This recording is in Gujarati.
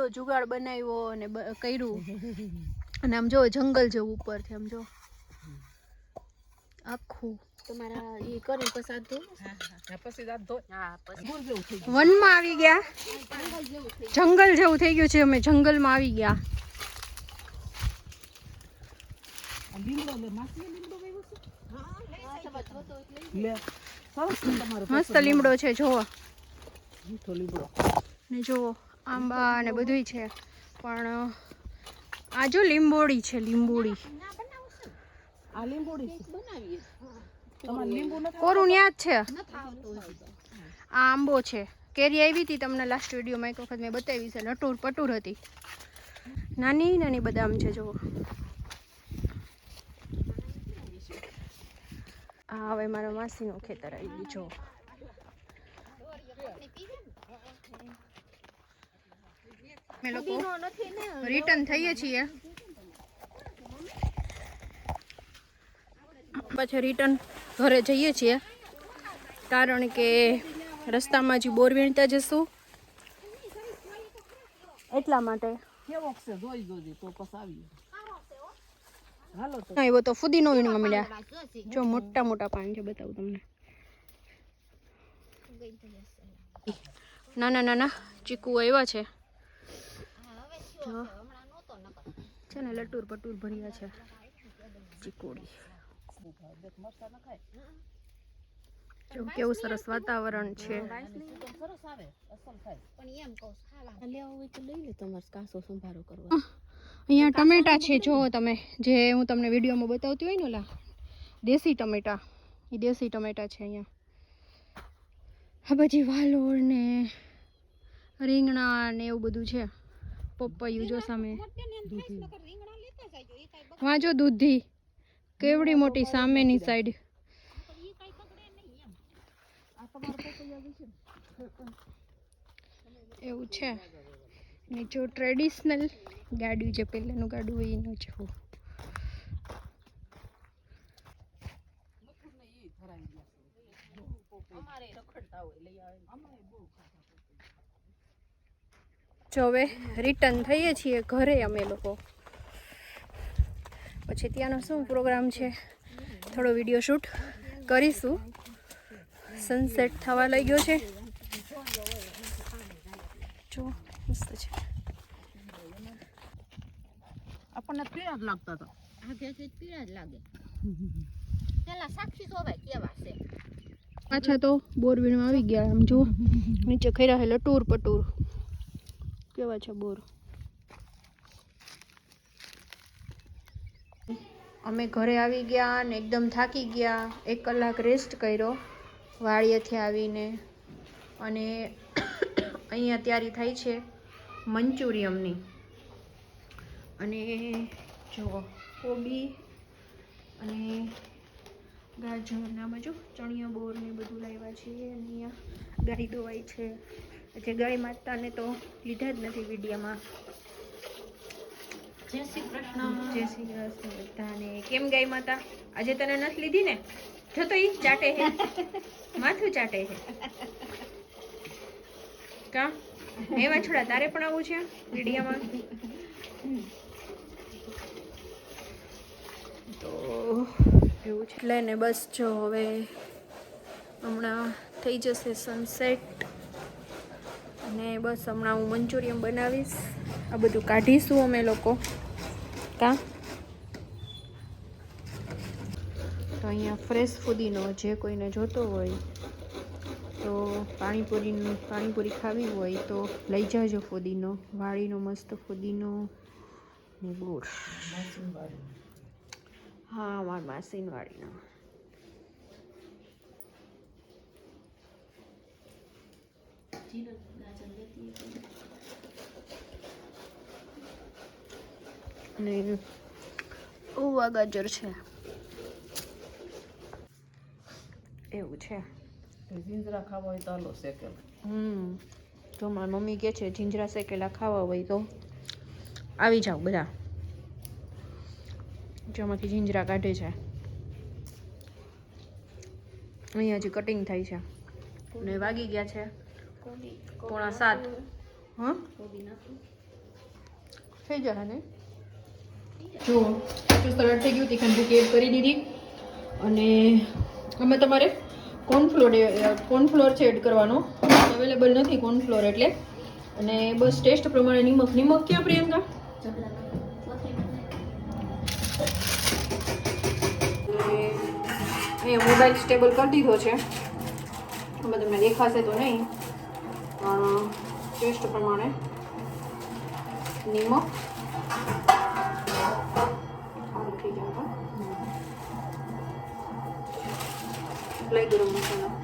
તો જુગાડ બનાવ્યો અને કર્યું. અને આમ જો જંગલ જેવું ઉપરથી આમ જો. આખું. તમારા એ કરી પસાર જેવું વનમાં આવી ગયા. જંગલ જેવું થઈ ગયું છે અમે જંગલમાં આવી ગયા. ગયું લીમડો લે માસી લીમડો વાવ્યો છે? લે. સરસ છે તમારો મસ્ત લીમડો છે જોવો ને જુઓ. આંબા ને બધુંય છે. પણ આ જો લીંબોડી છે લીંબોડી આ લીંબોડી કોરું ન્યા છે. આ આંબો છે. કેરી આવી હતી તમને લાસ્ટ વિડીયોમાં એક વખત મેં બતાવી છે. નટુર પટુર હતી. નાની નાની બદામ છે જુઓ. આ હવે મારા માસીનું ખેતર આવી ગયું જુઓ. અમે લોકો. પુદીનો નથી ને રિટર્ન થઈએ છીએ. પછી રિટર્ન ઘરે જઈએ છીએ. કારણ કે રસ્તામાં જે બોર વીણતા જશું. એટલા માટે. જોજે તો ફૂદીનો આવીએ. હાલો તો. આવ્યો તો ફુદીનો વીણવા મળ્યા. જો મોટા મોટા પાન છે બતાવું તમને. નાના નાના ચીકુ આવ્યા છે. છે ને લટુર પટુર ભર્યા છે. ચીકુડી. કેવું સરસ વાતાવરણ છે. તમારે કાસો સંભારો કરવા અહીંયા ટમેટા છે, જો તમે, જે હું તમને વિડીયોમાં બતાવતી હોય ને ઓલા, દેશી ટમેટા. એ દેશી ટમેટા છે અહીંયા. આ પછી વાલોળ ને રીંગણા ને એવું બધું છે. પપૈયું જો સામે વાંચો દૂધી. કેવડી મોટી સામેની સાઈડ એવું છે. ને જો ટ્રેડિશનલ ગાડું જે પહેલાંનું ગાડું હોય એનું જેવું જો હવે રિટર્ન થઈએ છીએ ઘરે અમે લોકો. પછી ત્યાંનો શું પ્રોગ્રામ છે? થોડો વીડિયો શૂટ કરીશું. સનસેટ થવા લાગ્યો છે. જો મસ્ત છે. આપણને પીળા જ લાગતા હતા. આ ભેંસ પીળા જ લાગે. પેલા સાક્ષી સોભાઈ કેવા છે? પાછા તો બોરવીણમાં આવી ગયા આમ જુઓ. નીચે ખર્યા છે પર પટુર. કેવા છે બોર? અમે ઘરે આવી ગયા ને એકદમ થાકી ગયા. એક કલાક રેસ્ટ કર્યો વાડીએથી આવીને. અને અહીંયા તૈયારી થાય છે મંચુરિયમની. અને જુઓ, કોબી અને ગાજર નામાં જો ચણિયા બોર ને બધું લાવ્યા છીએ. અને અહીંયા ગાય ધોવાય છે. જે ગાય માતાને તો લીધા જ નથી વિડીયોમાં. જય શ્રી કૃષ્ણ. જય શ્રી કૃષ્ણ બધાને. કેમ ગાય માતા? આજે તને નથી લીધી ને? જો તો ઈ ચાટે હે. માથું ચાટે હે. કા એવા વાછડા તારે પણ આવું છે વિડીયોમાં? તો એવું છે. એટલે ને બસ જો હવે હમણાં થઈ જશે સનસેટ અને બસ હમણાં હું મંચુરિયમ બનાવીશ. આ બધું કાઢીશું અમે લોકો. કા? તો અહીંયા ફ્રેશ ફુદીનો જે કોઈને જોતો હોય, તો પાણીપુરીનું પાણીપુરી ખાવી હોય તો લઈ જાજો ફુદીનો વાળીનો મસ્ત ફુદીનો ને બોર. હા, મારા માસીન વાળીનો અને ઓવા ગાજર છે એવું છે જીંજરા ખાવા હોય તો આલો શેકેલ હમ તો મારી મમ્મી કહે છે જીંજરા શેકેલા ખાવા હોય તો આવી જાઓ બધા જેમાંથી જીંજરા કાઢે છે અહીંયા હજી કટિંગ થાય છે ને વાગી ગયા છે પોણા સાત. હા થઈ જશે ને? જુઓ કાચું સલાડ થઈ ગયું તીખાની ભૂકી એડ કરી દીધી. અને અમે તમારે કોર્નફ્લોર કોર્નફ્લોર છે એડ કરવાનો. અવેલેબલ નથી કોર્નફ્લોર એટલે. અને બસ ટેસ્ટ પ્રમાણે નિમક. નિમક ક્યાં પ્રિયંકા? એ મોબાઈલ સ્ટેબલ કરી દીધો છે. હવે તમને દેખાશે તો નહીં. પણ ટેસ્ટ પ્રમાણે નિમક સારું થઈ જાય એપ્લાય ગરમ મસાલા